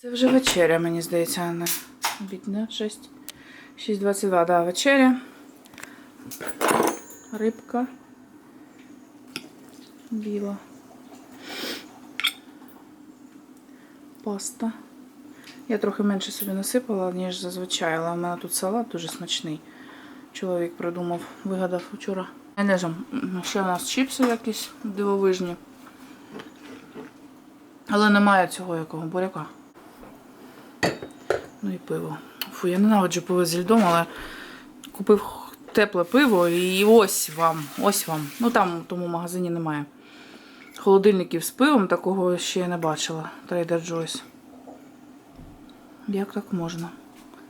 Це вже вечеря, мені здається, а не обід, 6. 6.22, да, вечеря. Рибка. Біла. Паста. Я трохи менше собі насипала, ніж зазвичай, але у мене тут салат дуже смачний. Чоловік придумав, вигадав вчора. Майонезом. Ще у нас чіпси якісь дивовижні. Але немає цього якого буряка. Ну і пиво. Фу, я ненавиджу пиво зі льдом, але купив тепле пиво і ось вам, ось вам. Ну там в тому магазині немає. Холодильників з пивом такого ще я не бачила. Trader Joe's. Як так можна?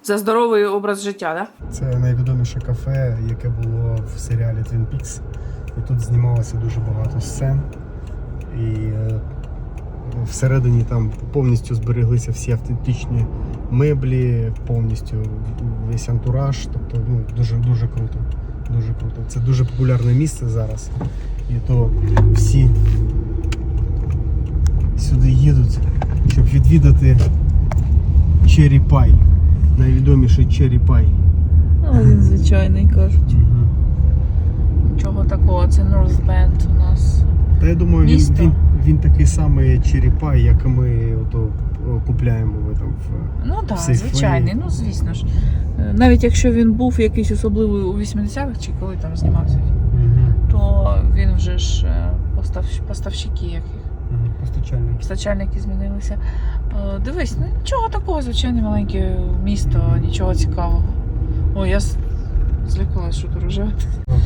За здоровий образ життя? Да? Це найвідоміше кафе, яке було в серіалі Twin Peaks. І тут знімалося дуже багато сцен. І е, всередині там повністю збереглися всі автентичні меблі, повністю весь антураж. Тобто ну, дуже дуже круто. Дуже круто. Це дуже популярне місце зараз. І то всі сюди їдуть, щоб відвідати Cherry Pie. Найвідоміший Cherry Pie. Ну, він звичайний кажуть. Нічого такого, це North Bend у нас. Та я думаю, він, він, він такий самий черепай, як ми ото купляємо в, там, в Ну так, Сейф звичайний, ну звісно ж. Е, Навіть якщо він був якийсь особливий у 80-х чи коли там знімався, Мгм. то він вже ж е, постав, поставщики яких. Мгм. постачальник. Постачальники змінилися. Е, Дивись, ну нічого такого, звичайне маленьке місто, нічого цікавого. Ой, я з- злякалась, що тут.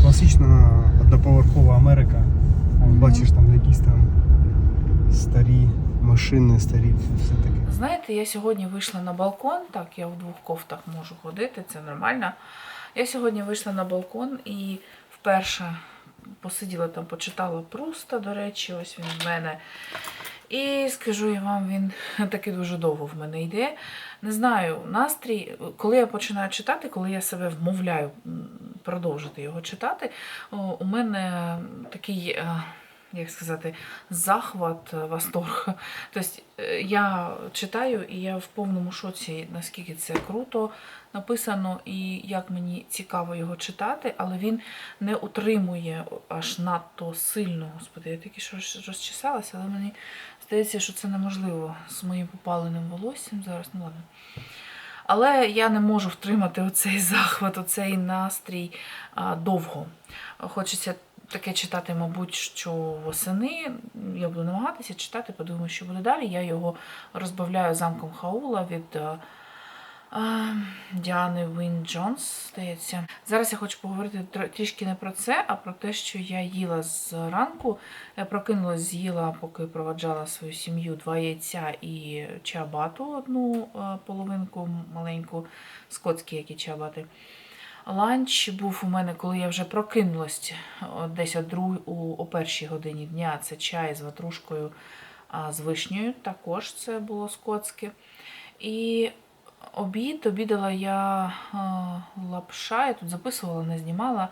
Класична одноповерхова Америка. Мгм. Бачиш там якісь там старі машини, старі все таке. Знаєте, я сьогодні вийшла на балкон, так, я в двох кофтах можу ходити, це нормально. Я сьогодні вийшла на балкон і вперше посиділа там, почитала Пруста, до речі, ось він в мене. І скажу я вам, він таки дуже довго в мене йде. Не знаю, настрій, коли я починаю читати, коли я себе вмовляю продовжити його читати, у мене такий, е, як сказати, захват, е, восторг. Тобто я читаю і я в повному шоці, наскільки це круто написано, і як мені цікаво його читати, але він не утримує аж надто сильно. Господи, я тільки що розчесалася, але мені здається, що це неможливо з моїм попаленим волоссям зараз. Ну ладно. Але я не можу втримати оцей захват, оцей настрій довго. Хочеться таке читати, мабуть, що восени. Я буду намагатися читати, подивимося, що буде далі. Я його розбавляю замком Хаула від а, а, Діани Він Джонс, здається. Зараз я хочу поговорити трішки не про це, а про те, що я їла зранку. Я прокинулась, з'їла, поки проваджала свою сім'ю, два яйця і чиабату, одну е, половинку маленьку, скотські які чиабати. Ланч був у мене, коли я вже прокинулась десь о, друг, о першій годині дня. Це чай з ватрушкою, а з вишнею. Також це було скотське. І обід обідала я лапша, я тут записувала, не знімала.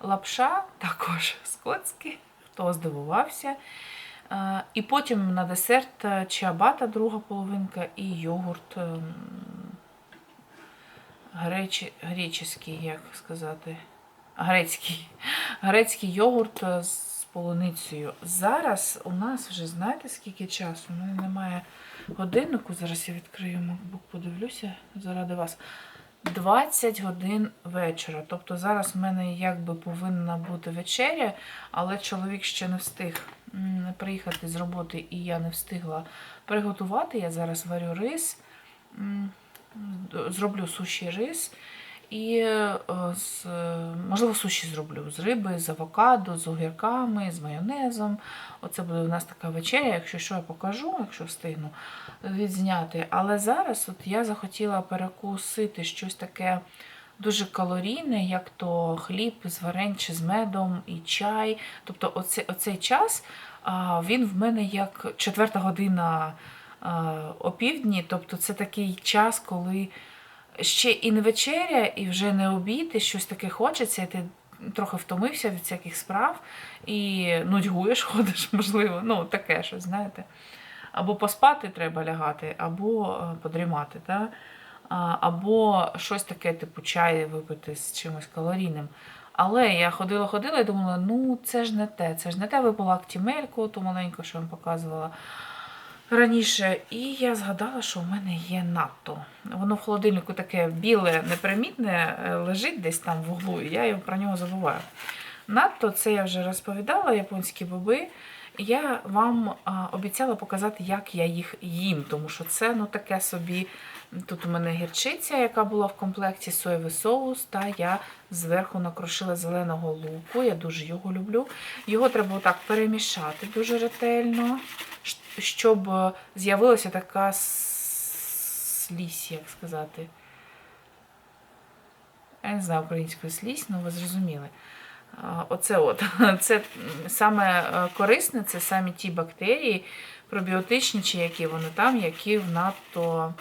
Лапша також скотське, хто здивувався. І потім на десерт е, чиабата, друга половинка, і йогурт ем, гречі, греческий, як сказати, грецький. Грецький йогурт е, з полуницею. Зараз у нас вже знаєте скільки часу? У мене немає годиннику. Зараз я відкрию MacBook, подивлюся заради вас. 20 годин вечора. Тобто зараз в мене якби повинна бути вечеря, але чоловік ще не встиг приїхати з роботи, і я не встигла приготувати. Я зараз варю рис, зроблю суші рис. І е, з, можливо, суші зроблю з риби, з авокадо, з огірками, з майонезом. Оце буде у нас така вечеря. Якщо що, я покажу, якщо встигну відзняти. Але зараз от я захотіла перекусити щось таке дуже калорійне, як то хліб з варень чи з медом і чай. Тобто, оце, оцей час він в мене як четверта година опівдні. Тобто, це такий час, коли ще і не вечеря, і вже не обід, і щось таке хочеться, і ти трохи втомився від всяких справ і нудьгуєш, ходиш, можливо. Ну, таке щось, знаєте. або поспати треба лягати, або е, подрімати, та? Або щось таке, типу чай випити з чимось калорійним. Але я ходила, ходила і думала, ну це ж не те, це ж не те випила актімельку, ту маленьку, що вам показувала раніше. І я згадала, що в мене є надто. Воно в холодильнику таке біле, непримітне, е, лежить десь там в углу, і я його про нього забуваю. Надто це я вже розповідала, японські боби. Я вам обіцяла показати, як я їх їм, тому що це ну таке собі. Тут у мене гірчиця, яка була в комплекті, соєвий соус, та я зверху накрошила зеленого луку. Я дуже його люблю. Його треба отак перемішати дуже ретельно, щоб е, з'явилася така слізь, як сказати. Я не знаю українською слізь, ну ви зрозуміли. Оце от. Це саме е, корисне, це самі ті бактерії, пробіотичні чи які вони там, які в надто.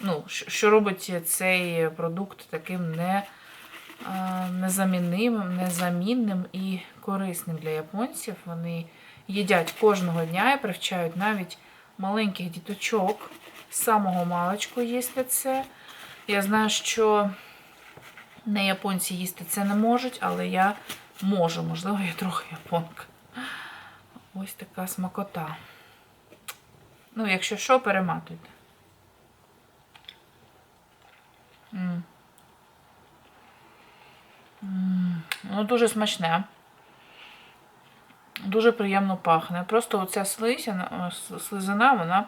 Ну, що робить цей продукт таким не, незамінним, незамінним і корисним для японців. Вони їдять кожного дня і привчають навіть маленьких діточок з самого маличку їсти це. Я знаю, що не японці їсти це не можуть, але я можу, можливо, я трохи японка. Ось така смакота. Ну, якщо що, перематуйте. М, Ну, дуже смачне. Дуже приємно пахне. Просто оця слизь, слизина, вона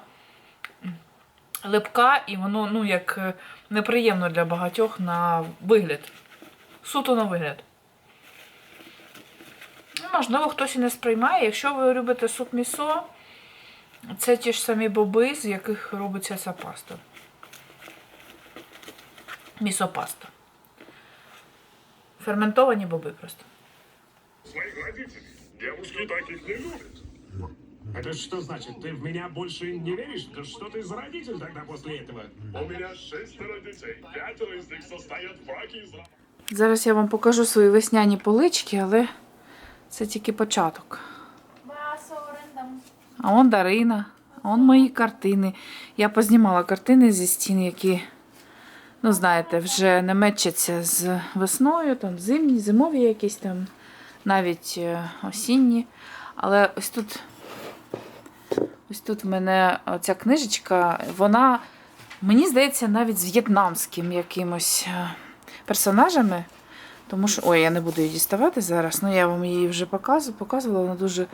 липка і воно, ну, як е, неприємно для багатьох на вигляд. Суто на вигляд. Ну, можливо, хтось і не сприймає. Якщо ви любите суп місо, це ті ж самі боби, з яких робиться ця паста. Місопаста. Ферментовані боби просто. с моих родителей. Девушки таких не любят. Это что значит? Ты в меня больше не веришь? Да что ты за родитель тогда после этого? У меня шестеро детей. Пятеро из них состоят в браке из Зараз я вам покажу свої весняні полички, але це тільки початок. А он Дарина, а он мої картини. Я познімала картини зі стін, які, ну знаєте, вже не мечаться з весною, там зимні, зимові якісь там, навіть е, осінні. Але ось тут, ось тут в мене ця книжечка, вона, мені здається, навіть з в'єтнамським якимось е, персонажами. Тому що, ой, я не буду її діставати зараз, ну я вам її вже показувала, показувала, вона дуже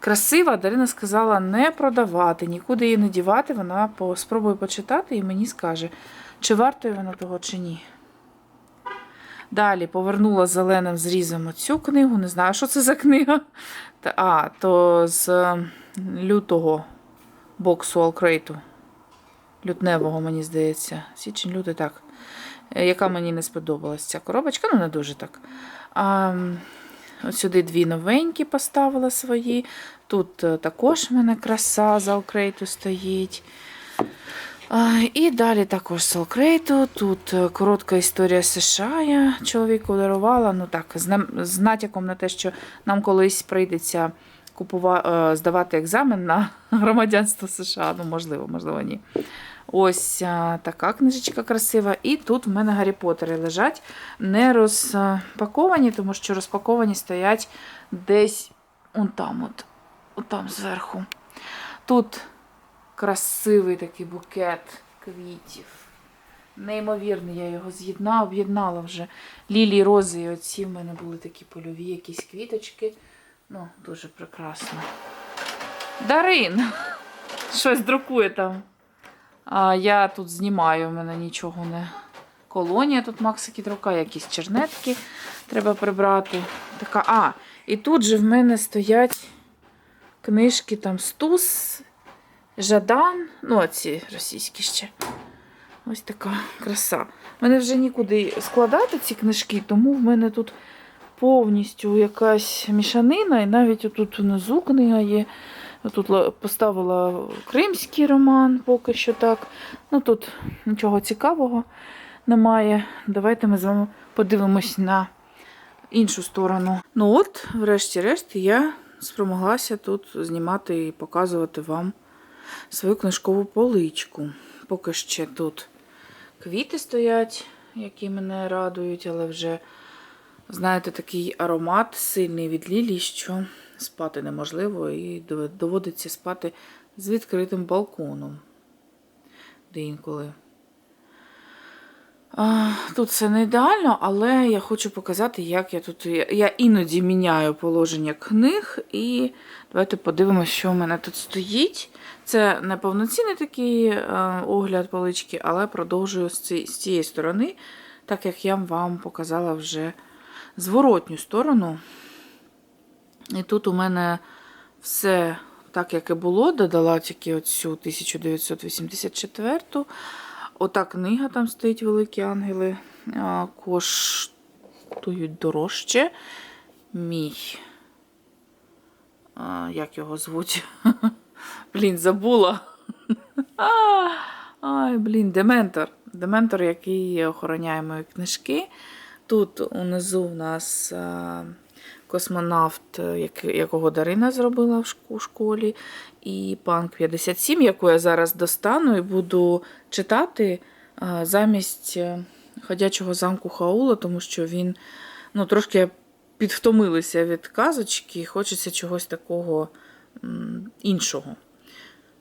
красива. Дарина сказала не продавати, нікуди її не дівати. Вона спробує почитати і мені скаже, чи вартує вона того, чи ні. Далі повернула зеленим зрізом оцю книгу. Не знаю, що це за книга. Та, а, то з лютого боксу Алкрейту. Лютневого, мені здається. Січень, лютий, так. Е, Яка мені не сподобалась ця коробочка, ну не дуже так. А, сюди дві новенькі поставила свої. Тут е, також в мене краса з Алкрейту стоїть. І далі також з Алкрейту. Тут е, коротка історія США. Я чоловіку дарувала. Ну так, з, натяком на те, що нам колись прийдеться купува... е, здавати екзамен на громадянство США. Ну, можливо, можливо, ні. Ось така книжечка красива. І тут в мене Гаррі Поттери лежать не розпаковані, тому що розпаковані стоять десь он там, от, от там зверху. Тут красивий такий букет квітів. Неймовірний, я його з'єднала, об'єднала вже. Лілії, рози і оці в мене були такі польові якісь квіточки. Ну, дуже прекрасно. Дарин! Щось друкує там. А я тут знімаю, в мене нічого не. Колонія тут Максики друка, якісь чернетки треба прибрати. Така, а, і тут же в мене стоять книжки там Стус, Жадан, ну, ці російські ще. Ось така краса. Мене вже нікуди складати ці книжки, тому в мене тут повністю якась мішанина, і навіть отут внизу книга є. Тут поставила кримський роман, поки що так. Ну тут нічого цікавого немає. Давайте ми з вами подивимось на іншу сторону. Ну от, врешті-решт, я спромоглася тут знімати і показувати вам свою книжкову поличку. Поки ще тут квіти стоять, які мене радують, але вже, знаєте, такий аромат сильний від лілій, що спати неможливо і доводиться спати з відкритим балконом, де Тут все не ідеально, але я хочу показати, як я тут. Я іноді міняю положення книг, і давайте подивимося, що в мене тут стоїть. Це не повноцінний такий е, огляд полички, але продовжую з цієї сторони, так як я вам показала вже зворотню сторону. І тут у мене все так, як і було, додала тільки оцю 1984. Ота книга там стоїть великі ангели. Коштують дорожче. Мій. Як його звуть? Блін, забула. Ай, блін, Дементор. Дементор, який охороняє мої книжки. Тут унизу в нас космонавт, якого Дарина зробила в школі, і Панк 57, яку я зараз достану і буду читати замість е, ходячого замку Хаула, тому що він ну, трошки підвтомилися від казочки, і хочеться чогось такого іншого.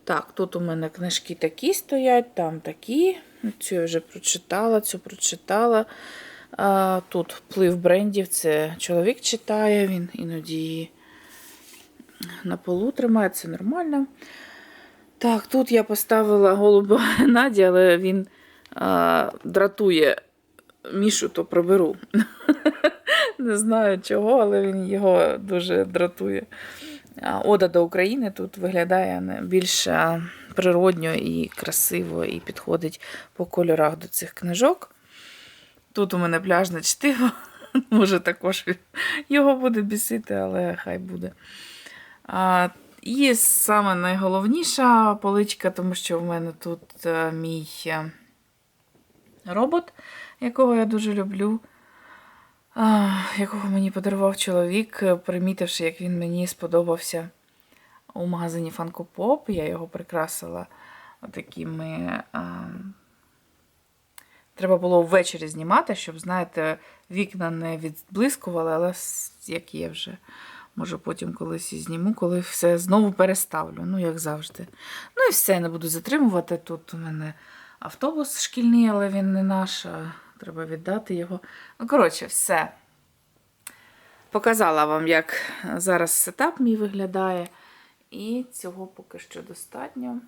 Так, тут у мене книжки такі стоять, там такі. Цю я вже прочитала, цю прочитала. Тут вплив брендів, це чоловік читає, він іноді на полу тримає, це нормально. Так, тут я поставила голуба Наді, але він дратує Мішу, то приберу. Не знаю чого, але він його дуже дратує. Ода до України тут виглядає більш природньо і красиво, і підходить по кольорах до цих книжок. Тут у мене пляжне чтиво. Може, також його буде бісити, але хай буде. А, і саме найголовніша поличка, тому що в мене тут е, мій е, робот, якого я дуже люблю, а, якого мені подарував чоловік, е, примітивши, як він мені сподобався у магазині Funko Pop. Я його прикрасила такими. А, Треба було ввечері знімати, щоб, знаєте, вікна не відблискували, але як є вже. Може, потім колись і зніму, коли все знову переставлю, ну, як завжди. Ну і все, не буду затримувати. Тут у мене автобус шкільний, але він не наш, а треба віддати його. Ну, коротше, все. Показала вам, як зараз сетап мій виглядає. І цього поки що достатньо.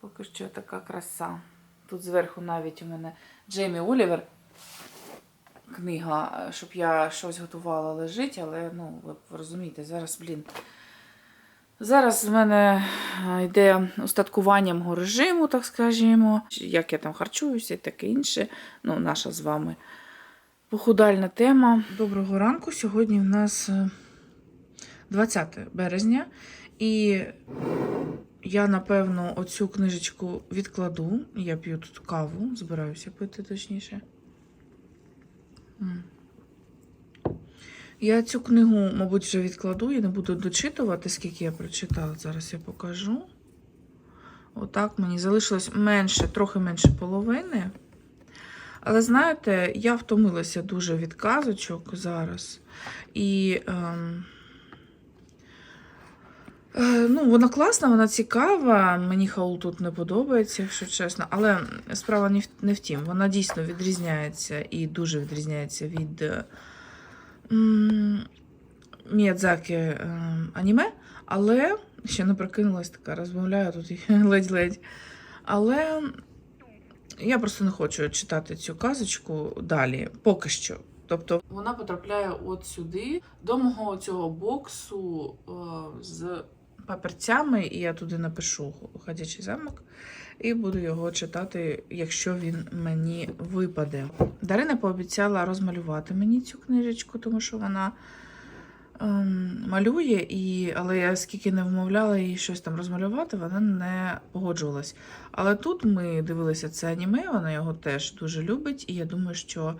Поки що така краса. Тут зверху навіть у мене Джеймі Олівер. Книга, е, щоб я щось готувала, лежить, але ну, ви розумієте, зараз, блін. Зараз в мене е, йде устаткування мого режиму, так скажімо, як я там харчуюся і таке інше. Ну, наша з вами похудальна тема. Доброго ранку. Сьогодні в нас е, 20 березня. І я, напевно, оцю книжечку відкладу. Я п'ю тут каву, збираюся пити точніше. Я цю книгу, мабуть, вже відкладу і не буду дочитувати, скільки я прочитала. Зараз я покажу. Отак мені залишилось менше, трохи менше половини. Але знаєте, я втомилася дуже від казочок зараз. І. Ем... Е, Ну, вона класна, вона цікава. Мені хаул тут не подобається, якщо чесно. Але справа не в, тім. Вона дійсно відрізняється і дуже відрізняється від е, м, Міядзаки е, аніме. Але ще не прикинулась така, розмовляю тут ледь-ледь. Але я просто не хочу читати цю казочку далі, поки що. Тобто вона потрапляє от сюди, до мого цього боксу з папірцями, і я туди напишу ходячий замок, і буду його читати, якщо він мені випаде. Дарина пообіцяла розмалювати мені цю книжечку, тому що вона ем, малює, і, але я скільки не вмовляла її щось там розмалювати, вона не погоджувалась. Але тут ми дивилися це аніме, вона його теж дуже любить, і я думаю, що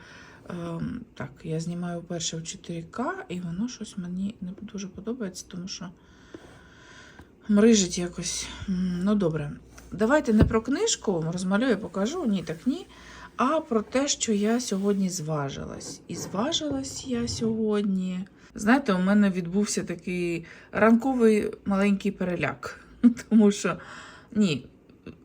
Ем, так, я знімаю перше в 4К, і воно щось мені не дуже подобається, тому що мрижить якось. Ну, добре. Давайте не про книжку розмалюю, покажу, ні, так ні. А про те, що я сьогодні зважилась. І зважилась я сьогодні. Знаєте, у мене відбувся такий ранковий маленький переляк. Тому що ні,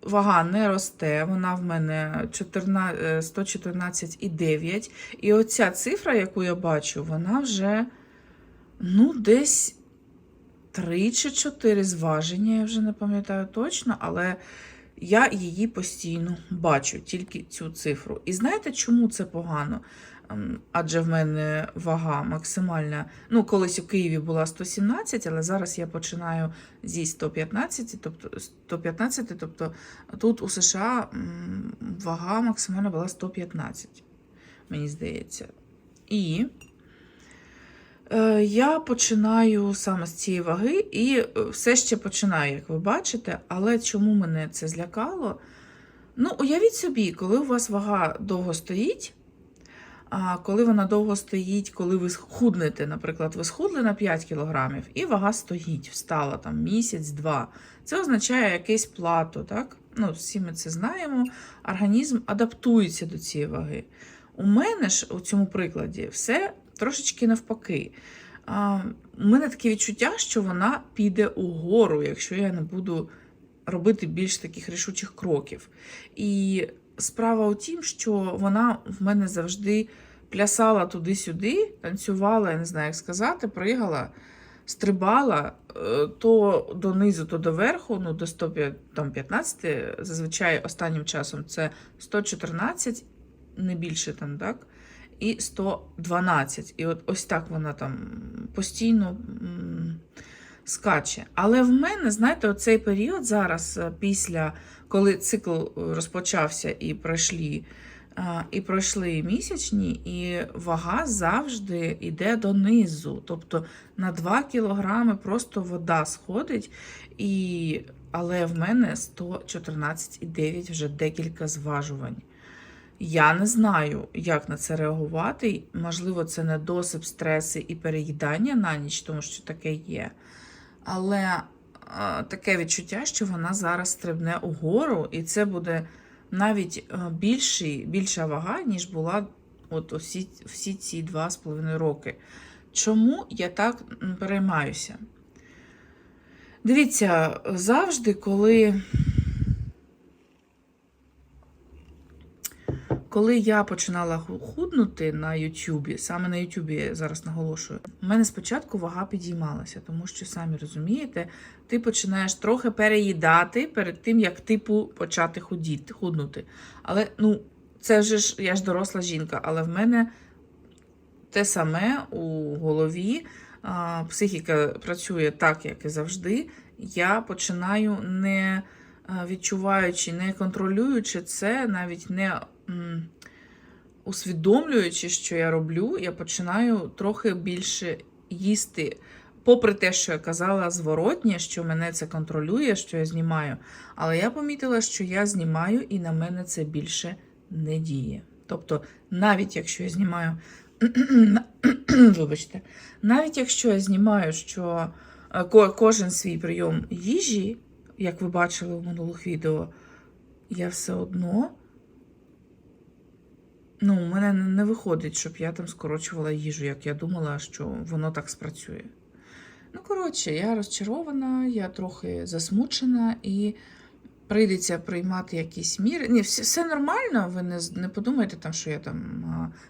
вага не росте, вона в мене 14, е, 114,9. І оця цифра, яку я бачу, вона вже ну, десь 3 чи 4 зваження, я вже не пам'ятаю точно, але я її постійно бачу, тільки цю цифру. І знаєте, чому це погано? Ем, Адже в мене вага максимальна. Ну, колись у Києві була 117, але зараз я починаю зі 115, тобто 115, тобто тут у США вага максимальна була 115, мені здається. І я починаю саме з цієї ваги, і е, все ще починаю, як ви бачите. Але чому мене це злякало? Ну, уявіть собі, коли у вас вага довго стоїть. А коли вона довго стоїть, коли ви худнете, наприклад, ви схудли на 5 кілограмів, і вага стоїть, встала там місяць-два. Це означає якесь плато, так? Ну, всі ми це знаємо. Організм адаптується до цієї ваги. У мене ж у цьому прикладі все трошечки навпаки. У мене таке відчуття, що вона піде угору, якщо я не буду робити більш таких рішучих кроків. І справа у тім, що вона в мене завжди плясала туди-сюди, танцювала, я не знаю, як сказати, пригала, стрибала е, то донизу, то до верху, ну до 115, зазвичай останнім часом це 114, не більше там, так? І 112. І от ось так вона там постійно скаче. Але в мене, знаєте, оцей період зараз, е, після коли цикл е, розпочався і пройшли, і пройшли місячні, і вага завжди йде донизу. Тобто на 2 кілограми просто вода сходить, і... але в мене 114,9 вже декілька зважувань. Я не знаю, як на це реагувати. Можливо, це недосип, стреси і переїдання на ніч, тому що таке є. Але е, таке відчуття, що вона зараз стрибне угору, і це буде навіть е, більший, більша вага, ніж була от усі, всі ці два з половиною роки. Чому я так переймаюся? Дивіться, завжди, коли. Коли я починала худнути на Ютубі, саме на Ютубі зараз наголошую, у мене спочатку вага підіймалася, тому що самі розумієте, ти починаєш трохи переїдати перед тим, як типу почати худіти, худнути. Але ну, це вже ж я ж доросла жінка, але в мене те саме у голові. Психіка працює так, як і завжди. Я починаю не відчуваючи, не контролюючи це, навіть не усвідомлюючи, що я роблю, я починаю трохи більше їсти. Попри те, що я казала зворотнє, що мене це контролює, що я знімаю. Але я помітила, що я знімаю і на мене це більше не діє. Тобто, навіть якщо я знімаю, вибачте, навіть якщо я знімаю, що е, кожен свій прийом їжі, як ви бачили в минулих відео, я все одно. Ну, у мене не- виходить, щоб я там скорочувала їжу, як я думала, що воно так спрацює. Ну, коротше, я розчарована, я трохи засмучена і прийдеться приймати якісь міри. Ні, все, все нормально, ви не, не подумайте, там, що я там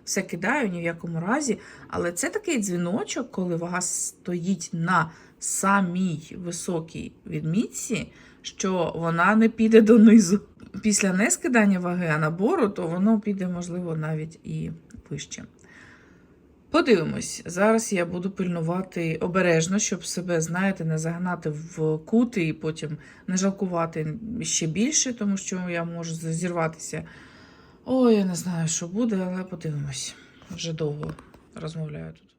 все кидаю ні в якому разі. Але це такий дзвіночок, коли вага стоїть на самій високій відмітці, що вона не піде донизу. Після не скидання ваги, а набору, то воно піде, можливо, навіть і вище. Подивимось. Зараз я буду пильнувати обережно, щоб себе, знаєте, не загнати в кути і потім не жалкувати ще більше, тому що я можу зірватися. Ой, я не знаю, що буде, але подивимось. Вже довго розмовляю тут.